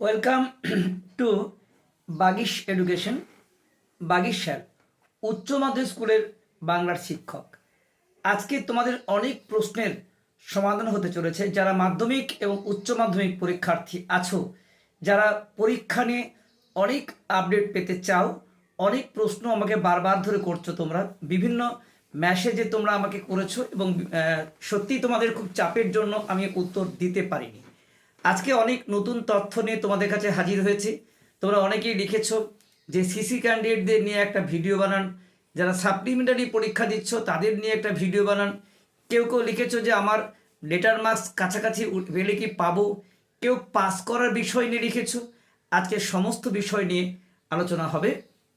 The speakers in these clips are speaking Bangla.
Welcome to Bagish education Bagish sir উচ্চ মাধ্যমিক স্কুলের বাংলার শিক্ষক। আজকে তোমাদের অনেক প্রশ্নের সমাধান হতে চলেছে। যারা মাধ্যমিক এবং উচ্চ মাধ্যমিক পরীক্ষার্থী আছো যারা পরীক্ষা নিয়ে অনেক আপডেট পেতে চাও অনেক প্রশ্ন আমাকে বারবার ধরে করছ তোমরা বিভিন্ন মেসেজে তোমরা আমাকে করেছ এবং আহ, সত্যিই তোমাদের খুব চাপের জন্য আমি উত্তর দিতে পারিনি। আজকে অনেক নতুন তথ্য নিয়ে তোমাদের কাছে হাজির হয়েছি। তোমরা অনেকেই লিখেছ যে সিসি ক্যান্ডিডেটদের নিয়ে একটা ভিডিও বানান। যারা সাপ্লিমেন্টারি পরীক্ষা দিচ্ছ, তাদের নিয়ে একটা ভিডিও বানান। কেউ কেউ লিখেছো যে, আমার লেটার মার্কস কাছাকাছি পেলে কি পাবো? কেউ পাস করার বিষয় নিয়ে লিখেছো। আজকে সমস্ত বিষয় নিয়ে আলোচনা হবে।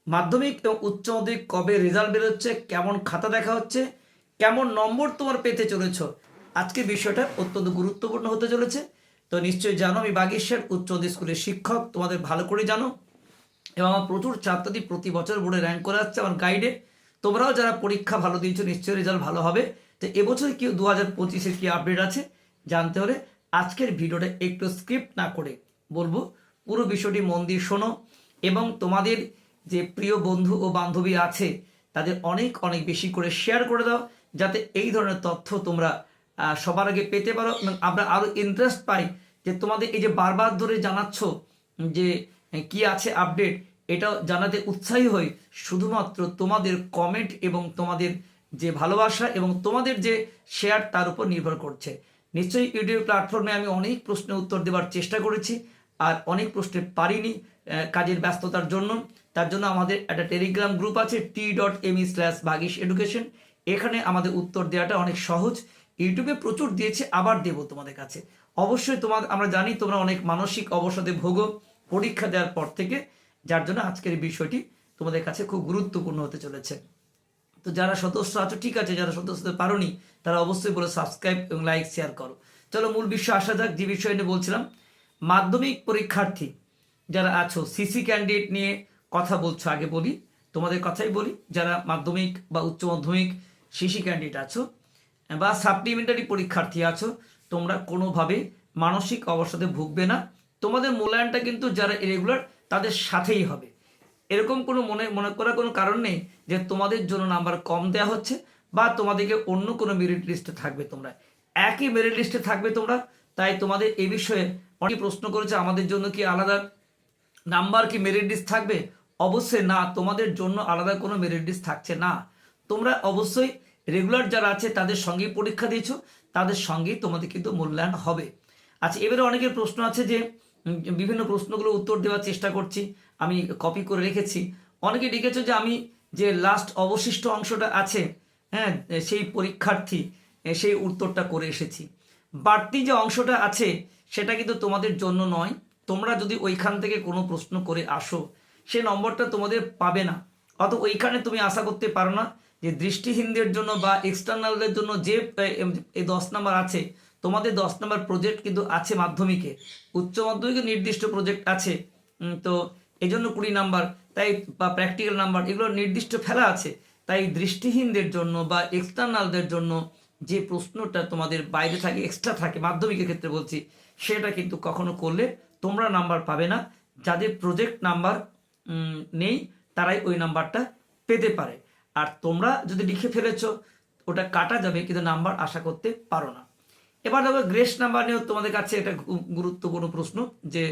মাধ্যমিক এবং উচ্চ মাধ্যমিক কবে রেজাল্ট বেরোচ্ছে, কেমন খাতা দেখা হচ্ছে, কেমন নম্বর তোমার পেতে চলেছ, আজকে বিষয়টা অত্যন্ত গুরুত্বপূর্ণ হতে চলেছে। তো নিশ্চয়ই জানো, আমি বাগেশ্বর উচ্চ স্কুলের শিক্ষক, তোমাদের ভালো করে জানো। এবং আমার প্রচুর ছাত্রছাত্রী প্রতি বছর বোর্ডে র্যাঙ্ক করে আসছে আমার গাইডে তোমরাও যারা পরীক্ষা ভালো দিয়েছ, নিশ্চয়ই রেজাল্ট ভালো হবে। তো এবছর কি দু হাজার পঁচিশের কি আপডেট আছে, জানতে হলে আজকের ভিডিওটা একটু স্ক্রিপ্ট না করে বলব। পুরো বিষয়টি মন দিয়ে শোনো। এবং তোমাদের যে প্রিয় বন্ধু ও বান্ধবী আছে, তাদের অনেক অনেক বেশি করে শেয়ার করে দাও, যাতে এই ধরনের তথ্য তোমরা সবার আগে পেতে পারো আমরা আরও ইন্টারেস্ট পাই যে তোমাদের এই যে বারবার ধরে জানাচ্ছ যে আহ, কি আছে আপডেট এটাও জানাতে উৎসাহী হই। শুধুমাত্র তোমাদের কমেন্ট এবং তোমাদের যে ভালোবাসা এবং তোমাদের যে শেয়ার তার উপর নির্ভর করছে। নিশ্চয়ই ইউটিউব প্ল্যাটফর্মে আমি অনেক প্রশ্নের উত্তর দেওয়ার চেষ্টা করেছি আর অনেক প্রশ্নে পারিনি কাজের ব্যস্ততার জন্য। তার জন্য আমাদের একটা টেলিগ্রাম গ্রুপ আছে T dot M E slash Bagish education এখানে আমাদের উত্তর দেওয়াটা অনেক সহজ। ইউটিউবে প্রচুর দিয়েছে, আবার দেব তোমাদের কাছে। অবশ্যই তোমার আমরা জানি তোমরা অনেক মানসিক অবসাদে ভোগো পরীক্ষা দেওয়ার পর থেকে, যার জন্য আজকের বিষয়টি তোমাদের কাছে খুব গুরুত্বপূর্ণ হতে চলেছে। তো যারা সদস্য আছো, ঠিক আছে, যারা সদস্য হতে পারোনি, তারা অবশ্যই বলে সাবস্ক্রাইব এবং লাইক, শেয়ার করো। চলো মূল বিষয় আসা যাক, যে বিষয় নিয়ে বলছিলাম। মাধ্যমিক পরীক্ষার্থী যারা আছো সিসি ক্যান্ডিডেট নিয়ে কথা বলছো, আগে বলি, তোমাদের কথাই বলি। যারা মাধ্যমিক বা উচ্চ মাধ্যমিক সিসি ক্যান্ডিডেট আছো বা সাপ্লিমেন্টারি পরীক্ষার্থী আছো, তোমরা কোনোভাবে মানসিক অবসাদে ভুগবে না। তোমাদের মূল্যায়নটা কিন্তু যারা রেগুলার তাদের সাথেই হবে। এরকম কোনো মনে মনে করার কোনো কারণ নেই যে তোমাদের জন্য নাম্বার কম দেওয়া হচ্ছে বা তোমাদেরকে অন্য কোনো মেরিট লিস্টে থাকবে তোমরা। একই মেরিট লিস্টে থাকবে তোমরা, তাই তোমাদের এ বিষয়ে অনেক প্রশ্ন করেছে, আমাদের জন্য কি আলাদা নাম্বার কি মেরিট লিস্ট থাকবে? অবশ্যই না, তোমাদের জন্য আলাদা কোনো মেরিট লিস্ট থাকছে না। তোমরা অবশ্যই রেগুলার যারা আছে, তাদের সঙ্গেই পরীক্ষা দিয়েছ, তাদের সঙ্গেই তোমাদের কিন্তু মূল্যায়ন হবে। আচ্ছা এবারে অনেকের প্রশ্ন আছে যে বিভিন্ন প্রশ্নগুলো উত্তর দেওয়ার চেষ্টা করছি, আমি কপি করে রেখেছি। অনেকে লিখেছো যে, আমি যে লাস্ট অবশিষ্ট অংশটা আছে হ্যাঁ সেই পরীক্ষার্থী সেই উত্তরটা করে এসেছি। বাড়তি যে অংশটা আছে, সেটা কিন্তু তোমাদের জন্য নয়। তোমরা যদি ওইখান থেকে কোনো প্রশ্ন করে আসো, সে নম্বরটা তোমাদের পাবে না। অত ওইখানে তুমি আশা করতে পারো না যে দৃষ্টিহীনদের জন্য বা এক্সটার্নালদের জন্য যে এই দশ নাম্বার আছে, তোমাদের দশ নাম্বার প্রজেক্ট কিন্তু আছে মাধ্যমিকে। উচ্চ মাধ্যমিকে নির্দিষ্ট প্রজেক্ট আছে তো এই জন্য কুড়ি নাম্বার, তাই, বা প্র্যাকটিক্যাল নাম্বার, এগুলো নির্দিষ্ট ফেলা আছে। তাই দৃষ্টিহীনদের জন্য বা এক্সটার্নালদের জন্য যে প্রশ্নটা তোমাদের বাইরে থাকে এক্সট্রা থাকে, মাধ্যমিকের ক্ষেত্রে বলছি, সেটা কিন্তু কখনো করলে তোমরা নাম্বার পাবে না। যাদের প্রজেক্ট নাম্বার নেই, তারাই ওই নাম্বারটা পেতে পারে। আর তোমরা যদি লিখে ফেলেছ, ওটা কাটা যাবে, কিন্তু নাম্বার আশা করতে পারো না। এবার দেখো, গ্রেস নাম্বার নিয়েও তোমাদের কাছে এটা গুরুত্বপূর্ণ প্রশ্ন, যে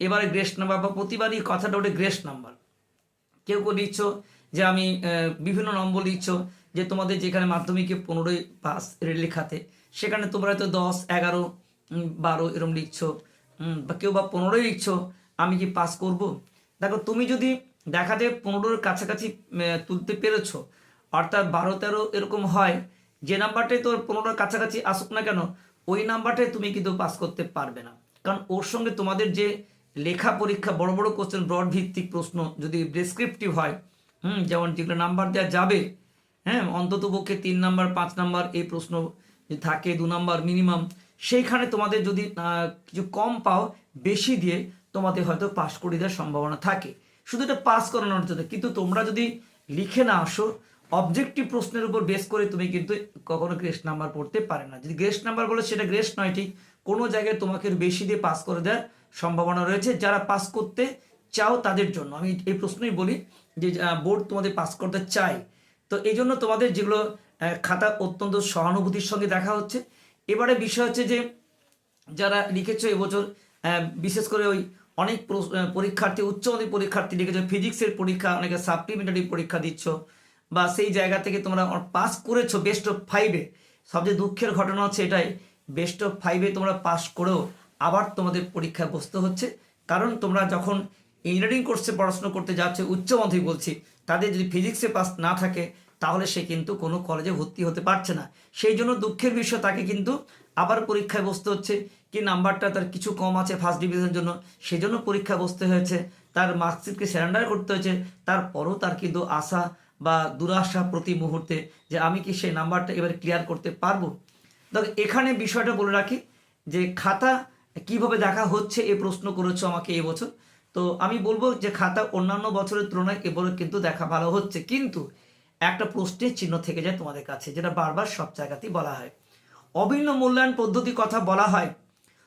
এবারে গ্রেস নাম্বার বা প্রতিবারই কথাটা ওটা গ্রেস নাম্বার। কেউ কেউ লিখছ যে আমি বিভিন্ন নম্বর লিখছ, যে তোমাদের যেখানে মাধ্যমিকে পনেরোই পাস লেখাতে, সেখানে তোমরা হয়তো দশ, এগারো বারো এরম লিখছো বা কেউ বা পনেরোই লিখছো, আমি কি পাস করব? দেখো, তুমি যদি দেখা যায় পনেরোর কাছাকাছি তুলতে পেরেছ। অর্থাৎ বারো, তেরো এরকম হয়। যে নাম্বারটাই তোর পনেরোর কাছাকাছি আসুক না কেন, ওই নাম্বারটাই তুমি কিন্তু পাস করতে পারবে না। কারণ ওর সঙ্গে তোমাদের যে লেখা পরীক্ষা, বড় বড় কোশ্চেন ব্রড ভিত্তিক প্রশ্ন যদি ডেসক্রিপটিভ হয়, হুম, যেমন যেগুলো নাম্বার দেওয়া যাবে হ্যাঁ অন্তত পক্ষে তিন নাম্বার, পাঁচ নাম্বার এই প্রশ্ন থাকে, দু নাম্বার মিনিমাম সেইখানে তোমাদের যদি কিছু কম পাও, বেশি দিয়ে তোমাদের হয়তো পাশ করে দেওয়ার সম্ভাবনা থাকে। শুধু এটা পাস করানোর জন্য। কিন্তু তোমরা যদি লিখে না আসো অবজেক্টিভ প্রশ্নের উপর বেস করে তুমি কিন্তু কখনো গ্রেস্ট নাম্বার পড়তে পারে না। যদি গ্রেস্ট নাম্বার বলে, সেটা গ্রেস্ট নয়, ঠিক? কোনো জায়গায় তোমাকে বেশি দিয়ে পাস করে দেওয়ার সম্ভাবনা রয়েছে। যারা পাস করতে চাও তাদের জন্য। আমি এই প্রশ্নই বলি যে বোর্ড তোমাদের পাস করতে চাই তো এই জন্য তোমাদের যেগুলো খাতা অত্যন্ত সহানুভূতির সঙ্গে দেখা হচ্ছে। এবারে বিষয় হচ্ছে যে, যারা লিখেছো এবছর বিশেষ করে ওই অনেক পরীক্ষার্থী, উচ্চ মাধ্যমিক পরীক্ষার্থী লিখেছো, ফিজিক্সের পরীক্ষা, অনেকে সাপ্লিমেন্টারি পরীক্ষা দিচ্ছ, বা সেই জায়গা থেকে তোমরা পাস করেছ বেস্ট অফ ফাইভে সবচেয়ে দুঃখের ঘটনা হচ্ছে এটাই বেস্ট অফ ফাইভে তোমরা পাস করেও আবার তোমাদের পরীক্ষায় বসতে হচ্ছে। কারণ তোমরা যখন ইঞ্জিনিয়ারিং কোর্সে পড়াশোনা করতে যাচ্ছে, উচ্চ মাধ্যমিক বলছি, তাদের যদি ফিজিক্সে পাস না থাকে, তাহলে সে কিন্তু কোনো কলেজে ভর্তি হতে পারছে না। সেই জন্য দুঃখের বিষয়, তাকে কিন্তু আবার পরীক্ষায় বসতে হচ্ছে। কি নাম্বারটা তার কিছু কম আছে ফার্স্ট ডিভিশনের জন্য? সেই জন্য পরীক্ষায় বসতে হয়েছে। তার মার্কশিটকে স্যারেন্ডার করতে হয়েছে। তারপরও তার কিন্তু আশা বা দুরাশা প্রতি মুহূর্তে যে আমি কি সেই নাম্বারটা এবার ক্লিয়ার করতে পারব? দেখ, এখানে বিষয়টা বলে রাখি যে খাতা কীভাবে দেখা হচ্ছে এ প্রশ্ন করেছ আমাকে এবছর তো আমি বলব যে খাতা অন্যান্য বছরের তুলনায় এবারে কিন্তু দেখা ভালো হচ্ছে। কিন্তু একটা প্রশ্নের চিহ্ন থেকে যায় তোমাদের কাছে, যেটা বারবার সব জায়গাতেই বলা হয়। অভিন্ন মূল্যায়ন পদ্ধতি কথা বলা হয়।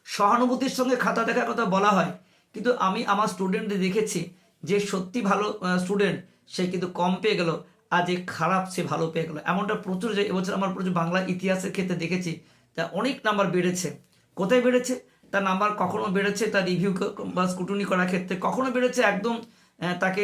সহানুভূতির সঙ্গে খাতা দেখার কথা বলা হয়। কিন্তু আমি আমার স্টুডেন্টদের দেখেছি, যে সত্যি ভালো স্টুডেন্ট সে কিন্তু কম পেয়ে গেল আর যে খারাপ, সে ভালো পেয়ে গেল। এমনটা প্রচুর যে এবছর আমার প্রচুর বাংলা ইতিহাসের ক্ষেত্রে দেখেছি তা অনেক নাম্বার বেড়েছে। কোথায় বেড়েছে? তার নাম্বার কখনো বেড়েছে তার রিভিউ বা স্কুটনি করার ক্ষেত্রে, কখনো বেড়েছে একদম তাকে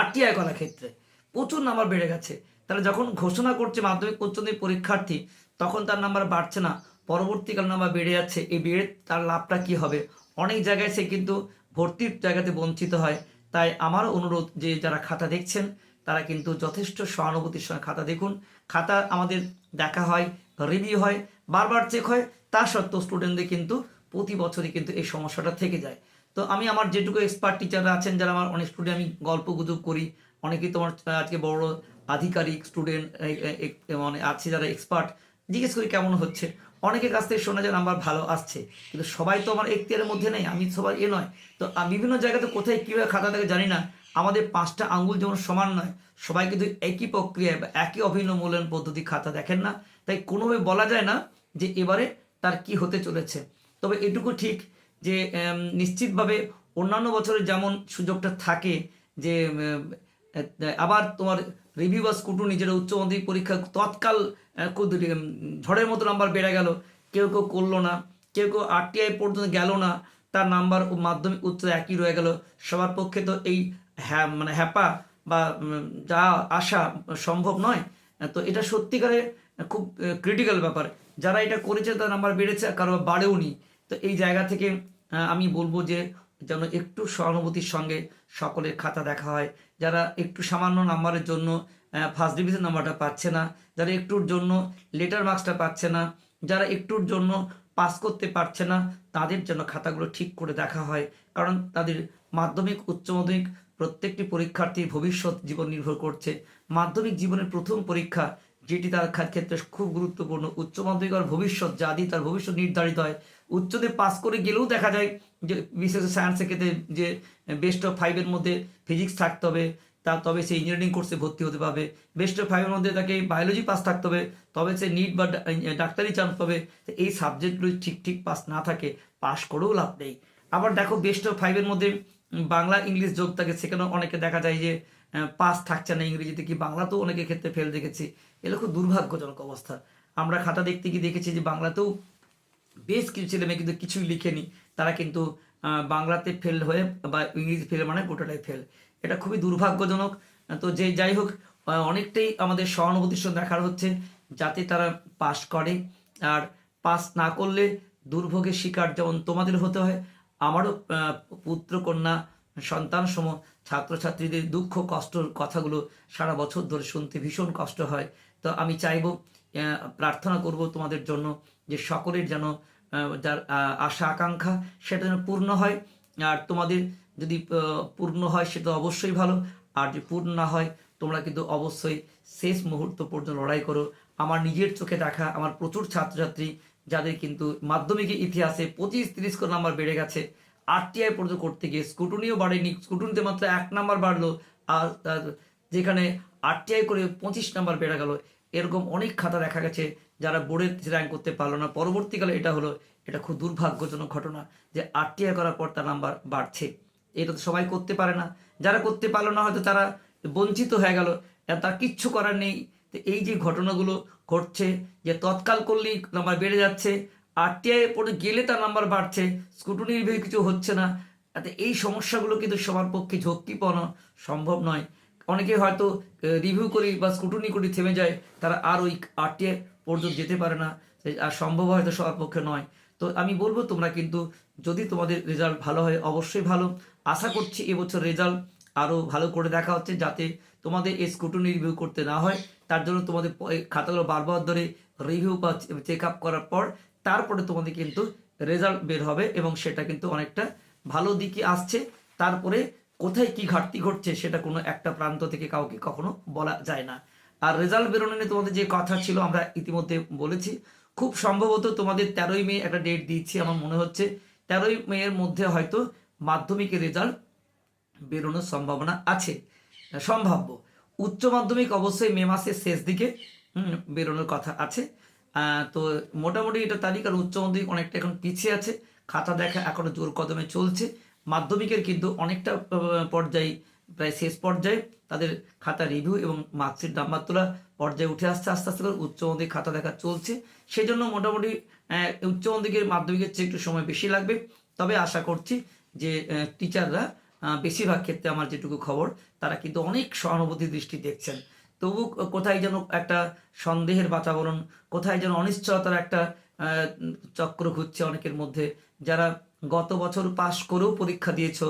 আরটিআই করার ক্ষেত্রে। প্রচুর নাম্বার বেড়ে গেছে। তাহলে যখন ঘোষণা করছে মাধ্যমিক উচ্চ পরীক্ষার্থী, তখন তার নাম্বার বাড়ছে না। পরবর্তীকাল নাম্বার বেড়ে যাচ্ছে। এই বেড়ে তার লাভটা কি হবে? অনেক জায়গায় সে কিন্তু ভর্তির জায়গাতে বঞ্চিত হয়। তাই আমার অনুরোধ যে যারা খাতা দেখছেন, তারা কিন্তু যথেষ্ট সহানুভূতির সঙ্গে খাতা দেখুন। খাতা আমাদের দেখা হয় রিভিউ হয়, বারবার চেক হয়। তা সত্ত্বেও স্টুডেন্টদের কিন্তু প্রতি বছরই কিন্তু এই সমস্যাটা থেকে যায়। তো আমি আমার যেটুকু এক্সপার্ট টিচাররা আছেন, যারা আমার অনেক স্টুডেন্ট আমি গল্প গুজব করি। অনেকেই তোমার আজকে বড় আধিকারিক স্টুডেন্ট মানে আছে যারা এক্সপার্ট জিজ্ঞেস করি কেমন হচ্ছে? অনেকের কাছ থেকে শোনা যায় নাম্বার ভালো আসছে। কিন্তু সবাই তো আমার এখতিয়ারের মধ্যে নেই, আমি সবার এ নয়। তো বিভিন্ন জায়গাতে কোথায় কীভাবে খাতা থাকে জানি না। আমাদের পাঁচটা আঙ্গুল যেমন সমান নয়, সবাই কিন্তু একই প্রক্রিয়ায় বা একই অভিন্ন মূল্যায়ন পদ্ধতি খাতা দেখেন না। তাই কোনোভাবে বলা যায় না যে এবারে তার কি হতে চলেছে। তবে এটুকু ঠিক যে নিশ্চিতভাবে অন্যান্য বছরে যেমন সুযোগটা থাকে যে আবার তোমার রিভিউ বা নিজের উচ্চ মাধ্যমিক পরীক্ষা তৎকাল ঝড়ের মতো নাম্বার বেড়ে গেল। কেউ কেউ করল না, কেউ কেউ আরটিআই পর্যন্ত গেল না, তার নাম্বার ও মাধ্যমিক উচ্চ একই রয়ে গেল। সবার পক্ষে তো এই হ্যাঁ মানে হ্যাপা বা যা আসা সম্ভব নয়। তো এটা সত্যিকারে খুব ক্রিটিক্যাল ব্যাপার। যারা এটা করেছে তার নাম্বার বেড়েছে কারও বাড়েও নি তো এই জায়গা থেকে আমি বলব যে যেন একটু সহানুভূতির সঙ্গে সকলের খাতা দেখা হয়, যারা একটু সামান্য নাম্বারের জন্য ফার্স্ট ডিভিশন নাম্বারটা পাচ্ছে না, যারা একটুর জন্য লেটার মার্কসটা পাচ্ছে না, যারা একটুর জন্য পাস করতে পারছে না, তাদের জন্য খাতাগুলো ঠিক করে দেখা হয়। কারণ তাদের মাধ্যমিক, উচ্চ মাধ্যমিক প্রত্যেকটি পরীক্ষার্থীর ভবিষ্যৎ জীবন নির্ভর করছে। মাধ্যমিক জীবনের প্রথম পরীক্ষা যেটি তার ক্ষেত্রে খুব গুরুত্বপূর্ণ। উচ্চ মাধ্যমিক আর ভবিষ্যৎ যা দিয়ে তার ভবিষ্যৎ নির্ধারিত হয়। উচ্চতে পাস করে গেলেও দেখা যায় যে বিশেষ সায়েন্সের ক্ষেত্রে যে বেস্ট অফ ফাইভের মধ্যে ফিজিক্স থাকতে হবে, তা তবে সে ইঞ্জিনিয়ারিং কোর্সে ভর্তি হতে পারবে। বেস্ট অফ ফাইভের মধ্যে তাকে বায়োলজি পাস থাকতে হবে, তবে সে নিট বা ডাক্তারি চান্স পাবে। এই সাবজেক্টগুলো ঠিক ঠিক পাস না থাকে পাস করেও লাভ নেই। আবার দেখো বেস্ট অফ ফাইভের মধ্যে বাংলা ইংলিশ যোগ থাকে, সেখানেও অনেকে দেখা যায় যে পাস থাকছে না ইংরেজিতে কি বাংলাতেও অনেকের ক্ষেত্রে ফেল দেখেছি। এগুলো খুব দুর্ভাগ্যজনক অবস্থা। আমরা খাতা দেখতে গিয়ে দেখেছি যে বাংলাতেও বেশ কিছু ছেলে মেয়ে কিন্তু কিছুই লিখেনি। তারা কিন্তু বাংলাতে ফেল হয়ে বা ইংরেজি ফেল মানে গোটাটাই ফেল এটা খুবই দুর্ভাগ্যজনক। তো যে যাই হোক অনেকটাই আমাদের সহানুভূতির সঙ্গে দেখার হচ্ছে যাতে তারা পাস করে। আর পাস না করলে দুর্ভোগের শিকার যেমন তোমাদের হতে হয়, আমারও পুত্র কন্যা সন্তান সম ছাত্রছাত্রীদের দুঃখ, কষ্টর কথাগুলো সারা বছর ধরে শুনতে ভীষণ কষ্ট হয়। তো আমি চাইব প্রার্থনা করব তোমাদের জন্য যে সকলের যেন যার আশা, আকাঙ্ক্ষা সেটা যেন পূর্ণ হয়। আর তোমাদের যদি পূর্ণ হয় সেটা অবশ্যই ভালো। আর যদি পূর্ণ না হয়, তোমরা কিন্তু অবশ্যই শেষ মুহূর্ত পর্যন্ত লড়াই করো। আমার নিজের চোখে দেখা আমার প্রচুর ছাত্রছাত্রী, যাদের কিন্তু মাধ্যমিকের ইতিহাসে পঁচিশ, তিরিশ করে নাম্বার বেড়ে গেছে। আরটিআই পর্যন্ত করতে গিয়ে স্কুটুনিও বাড়েনি। স্কুটুনিতে মাত্র এক নাম্বার বাড়লো। আর যেখানে আরটিআই করে পঁচিশ নাম্বার বেড়ে গেল, এরকম অনেক খাতা দেখা গেছে যারা বোর্ডের র্যাঙ্ক করতে পারল না। পরবর্তীকালে এটা হলো, এটা খুব দুর্ভাগ্যজনক ঘটনা যে আরটিআই করার পর তার নাম্বার বাড়ছে। এটা তো সবাই করতে পারে না। যারা করতে পারল না, হয়তো তারা বঞ্চিত হয়ে গেল। তার কিচ্ছু করার নেই। এই যে ঘটনাগুলো ঘটছে যে তৎকাল করলেই নাম্বার বেড়ে যাচ্ছে আরটিআই পরে গেলে তার নাম্বার বাড়ছে স্কুটনি রিভিউ কিছু হচ্ছে না। তাতে এই সমস্যাগুলো কিন্তু সবার পক্ষে ঝক্কিপনা সম্ভব নয়। অনেকে হয়তো রিভিউ করি বা স্কুটনি করি থেমে যায়, তারা আর ওই আরটিআই পর্যন্ত যেতে পারে না। আর সম্ভব হয়তো সবার পক্ষে নয়। তো আমি বলব, তোমরা কিন্তু যদি তোমাদের রেজাল্ট ভালো হয়, অবশ্যই ভালো। আশা করছি এবছর রেজাল্ট আরও ভালো করে দেখা হচ্ছে, যাতে তোমাদের এই স্কুটনি রিভিউ করতে না হয়। তার জন্য তোমাদের খাতাগুলো বারবার ধরে রিভিউ বা চেক আপ করার পর তারপরে তোমাদের কিন্তু রেজাল্ট বের হবে এবং সেটা কিন্তু অনেকটা ভালো দিকে আসছে। তারপরে কোথায় কি ঘাটতি ঘটছে সেটা কোনো একটা প্রান্ত থেকে কাউকে কখনো বলা যায় না। আর রেজাল্ট বেরোনো নিয়ে তোমাদের যে কথা ছিল আমরা ইতিমধ্যে বলেছি। খুব সম্ভবত তোমাদের তেরোই মে একটা ডেট দিচ্ছি আমার মনে হচ্ছে। তেরোই মেয়ের মধ্যে হয়তো মাধ্যমিকের রেজাল্ট বেরোনোর সম্ভাবনা আছে। সম্ভাব্য। উচ্চ মাধ্যমিক অবশ্যই মে মাসের শেষ দিকে বেরোনোর কথা আছে। তো মোটামুটি এটা আর উচ্চ মাধ্যমিক অনেকটা এখন পিছিয়ে আছে। খাতা দেখা এখনও জোর কদমে চলছে। মাধ্যমিকের কিন্তু অনেকটা পর্যায়ে, প্রায় শেষ পর্যায়ে তাদের খাতা রিভিউ এবং মার্কশিট নাম্বার তোলা পর্যায়ে উঠে আসছে। আস্তে আস্তে করে উচ্চ মাধ্যমিক খাতা দেখা চলছে। সেই জন্য মোটামুটি উচ্চ মাধ্যমিকের মাধ্যমিকের চেয়ে একটু সময় বেশি লাগবে। তবে আশা করছি যে টিচাররা বেশিরভাগ ক্ষেত্রে আমার যেটুকু খবর, তারা কিন্তু অনেক সহানুভূতি দৃষ্টি দেখছেন। তবু কোথায় যেন একটা সন্দেহের বাতাবরণ, কোথায় যেন অনিশ্চয়তার একটা চক্র ঘুরছে অনেকের মধ্যে। যারা গত বছর পাশ করেও পরীক্ষা দিয়েছ,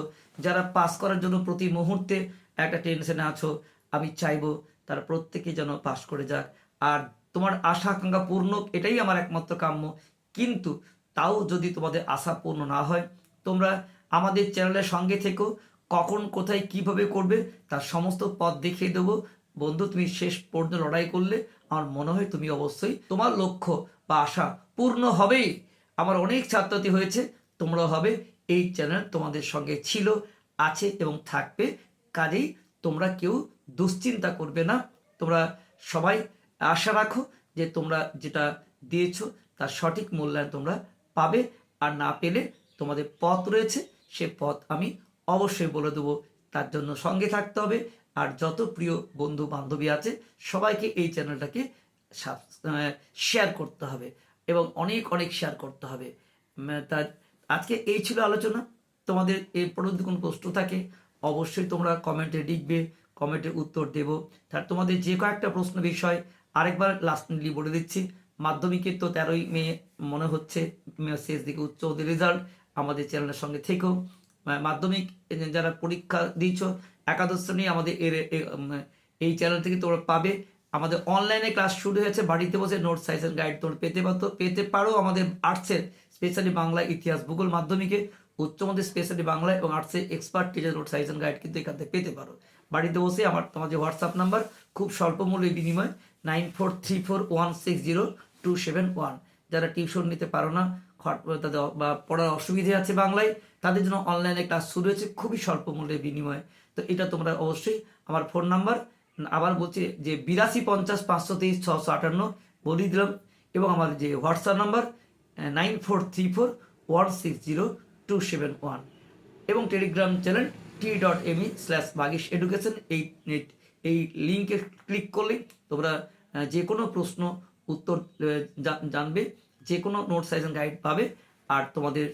যারা পাস করার জন্য প্রতি মুহূর্তে একটা টেনশনে আছো, আমি চাইব তারা প্রত্যেকে যেন পাশ করে যাক। আর তোমার আশা, আকাঙ্ক্ষা পূর্ণ, এটাই আমার একমাত্র কাম্য। কিন্তু তাও যদি তোমাদের আশা পূর্ণ না হয়, তোমরা আমাদের চ্যানেলের সঙ্গে থেকেও কখন, কোথায়, কীভাবে করবে, তার সমস্ত পথ দেখিয়ে দেবো। বন্ধু, তুমি শেষ পর্যন্ত লড়াই করলে আমার মনে হয় তুমি অবশ্যই তোমার লক্ষ্য বা আশা পূর্ণ হবেই। আমার অনেক ছাত্রছাত্রী হয়েছে তোমরা হবে। এই চ্যানেল তোমাদের সঙ্গে ছিল, আছে এবং থাকবে। কাজেই তোমরা কেউ দুশ্চিন্তা করবে না। তোমরা সবাই আশা রাখো যে তোমরা যেটা দিয়েছ তার সঠিক মূল্যায়ন তোমরা পাবে। আর না পেলে তোমাদের পথ রয়েছে, সে পথ আমি অবশ্যই বলে দেবো। তার জন্য সঙ্গে থাকতে হবে। আর যত প্রিয় বন্ধু বান্ধবী আছে সবাইকে এই চ্যানেলটাকে শেয়ার করতে হবে এবং অনেক অনেক শেয়ার করতে হবে। উম, তা আজকে এই ছিল আলোচনা। তোমাদের এর পরবর্তী কোনো প্রশ্ন থাকে অবশ্যই তোমরা কমেন্টে লিখবে কমেন্টে উত্তর দেব। তার তোমাদের যে কয়েকটা প্রশ্ন বিষয় আরেকবার লাস্টলি বলে দিচ্ছি। মাধ্যমিকের তো তেরোই মে মনে হচ্ছে শেষ দিকে উচ্চ রেজাল্ট। আমাদের চ্যানেলের সঙ্গে থেকেও মাধ্যমিক যারা পরীক্ষা দিয়েছ, একাদশ শ্রেণি আমাদের এর এই চ্যানেল থেকে তোমরা পাবে। আমাদের অনলাইনে ক্লাস শুরু হয়েছে, বাড়িতে বসে নোট সাইজ গাইড তোমরা পেতে পারতো, পেতে পারো আমাদের আর্টসের স্পেশালি বাংলা ইতিহাস, ভূগোল, মাধ্যমিকে। উচ্চ মাধ্যমিক স্পেশালি বাংলা এবং আর্টসের expert teacher note size guide কিন্তু এখান থেকে পেতে পারো। বাড়িতে বসে আমার, তোমার যে হোয়াটসঅ্যাপ নাম্বার খুব স্বল্প মূল্যের বিনিময় nine four three four one six zero two seven one যারা টিউশন নিতে পারো না তাদের বা পড়ার অসুবিধে আছে বাংলায় তাদের জন্য অনলাইনে ক্লাস শুরু হয়েছে খুবই স্বল্প মূল্যের বিনিময়ে। তো এটা তোমরা অবশ্যই আমার ফোন নাম্বার আবার বলছি যে বিরাশি পঞ্চাশ পাঁচশো তেইশ ছশো আটান্ন বলিয়ে দিলাম, এবং আমাদের যে WhatsApp number nine four three four one six zero two seven one এবং Telegram channel T dot M E slash Bagish education এই এই- এই লিঙ্কে ক্লিক করলে তোমরা যে কোনো প্রশ্ন, উত্তর জানবে, যে কোনো নোট সাইজ গাইড পাবে, আর তোমাদের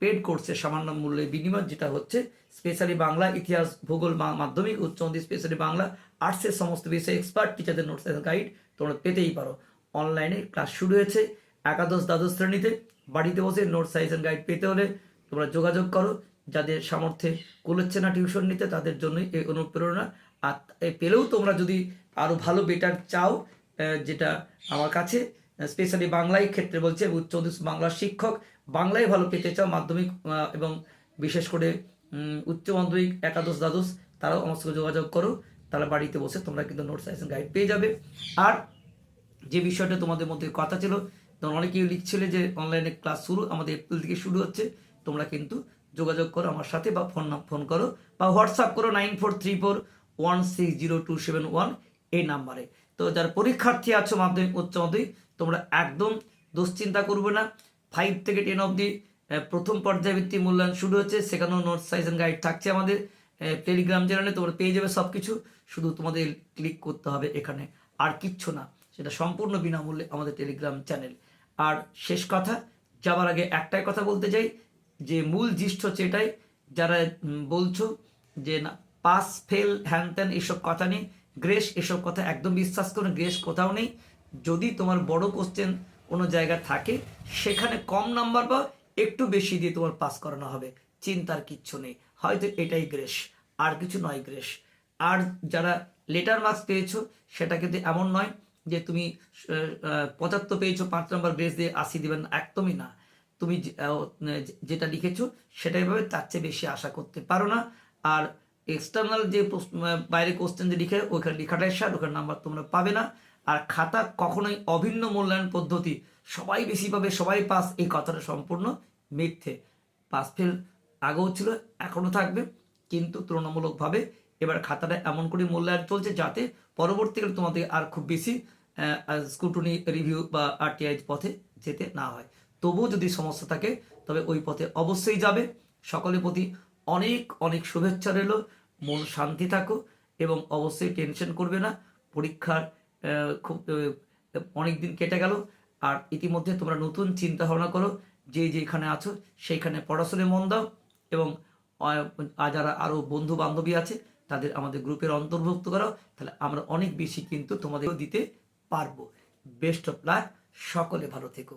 পেড কোর্সে সামান্য মূল্যে বিনিময়, যেটা হচ্ছে স্পেশালি বাংলা ইতিহাস, ভূগোল মাধ্যমিক, উচ্চ মাধ্যমিক স্পেশালি বাংলা আর্টসের সমস্ত বিষয়ে এক্সপার্ট টিচারদের নোট সাইজ গাইড তোমরা পেতেই পারো। অনলাইনে ক্লাস শুরু হয়েছে একাদশ, দ্বাদশ শ্রেণীতে। বাড়িতে বসে নোট সাইজ অ্যান্ড গাইড পেতে হলে তোমরা যোগাযোগ করো। যাদের সামর্থ্যে কুলোচ্ছে না টিউশন নিতে, তাদের জন্যই এই অনুপ্রেরণা। আর পেলেও তোমরা যদি আরও ভালো বেটার চাও যেটা আমার কাছে স্পেশালি বাংলায় ক্ষেত্রে বলছে উচ্চ মাধ্যমিক বাংলা শিক্ষক বাংলায় ভালো পেতে চাও মাধ্যমিক এবং বিশেষ করে উচ্চ মাধ্যমিক, একাদশ, দ্বাদশ, তারাও আমার সঙ্গে যোগাযোগ করো। তারা বাড়িতে বসে তোমরা কিন্তু নোটস সাইজ গাইড পেয়ে যাবে। আর যে বিষয়টা তোমাদের মধ্যে কথা ছিল তখন অনেকেই লিখছিলে যে অনলাইনে ক্লাস শুরু, আমাদের এপ্রিল থেকে শুরু হচ্ছে। তোমরা কিন্তু যোগাযোগ করো আমার সাথে বা ফোন ফোন করো বা হোয়াটসঅ্যাপ করো nine four three four one six zero two seven one এই নাম্বারে তো যারা পরীক্ষার্থী আছো মাধ্যমিক, উচ্চ মাধ্যমিক, তোমরা একদম দুশ্চিন্তা করবে না। ফাইভ থেকে টেন অবধি প্রথম পর্যায়ভিত্তিক মূল্যায়ন শুরু হচ্ছে। সেখানেও নোট সাইজ অ্যান্ড গাইড থাকছে আমাদের টেলিগ্রাম চ্যানেলে তোমরা পেয়ে যাবে সব কিছু শুধু তোমাদের ক্লিক করতে হবে এখানে আর কিচ্ছু না। সেটা সম্পূর্ণ বিনামূল্যে আমাদের টেলিগ্রাম চ্যানেল আর শেষ কথা, যাবার আগে একটাই কথা বলতে চাই, যে মূল জিষ্ট হচ্ছে এটাই, যারা বলছো যে না পাস ফেল হ্যান ত্যান এসব কথা নেই। গ্রেস এসব কথা একদম বিশ্বাস করুন গ্রেস কোথাও নেই। যদি তোমার বড় কোশ্চেন কোনো জায়গা থাকে, সেখানে কম নাম্বার বা একটু বেশি দিয়ে তোমার পাস করানো হবে। চিন্তার কিচ্ছু নেই। হয়তো এটাই গ্রেস, আর কিছু নয় গ্রেস। আর যারা লেটার মার্কস পেয়েছ, সেটা কিন্তু এমন নয় যে তুমি পঁচাত্তর পেয়েছ, পাঁচ নম্বর গ্রেস দিয়ে আশি দিবেন, একদমই না। তুমি যেটা লিখেছো সেটাই ভাবে তার চেয়ে বেশি আশা করতে পারো না। আর এক্সটার্নাল যে বাইরে কোশ্চেন যে লিখে ওইখানে লেখাটাই সার ওখানে নাম্বার তোমরা পাবে না। আর খাতা কখনোই অভিন্ন মূল্যায়ন পদ্ধতি, সবাই বেশি পাবে, সবাই পাস এই কথাটা সম্পূর্ণ মিথ্যে। পাস ফেল আগেও ছিল, এখনও থাকবে, কিন্তু তুলনামূলকভাবে এবার খাতাটা এমন করে মূল্যায়ন চলছে যাতে পরবর্তীকালে তোমাদের আর খুব বেশি স্কুটনি রিভিউ বা আরটিআই পথে যেতে না হয়। তবুও যদি সমস্যা থাকে, তবে ওই পথে অবশ্যই যাবে। সকলের প্রতি অনেক অনেক শুভেচ্ছা রইল। মন শান্তি থাকো এবং অবশ্যই টেনশন করবে না। পরীক্ষার খুব অনেক দিন কেটে গেল, আর ইতিমধ্যে তোমরা নতুন চিন্তা ভাবনা করো, যে যেখানে আছো সেইখানে পড়াশোনায় মন দাও, এবং যারা আরও বন্ধু বান্ধবী আছে, তাদের আমাদের গ্রুপের অন্তর্ভুক্ত করো তাহলে আমরা অনেক বেশি কিন্তু তোমাদের দিতে পারব। বেস্ট অফ লাক সকলে ভালো থেকো।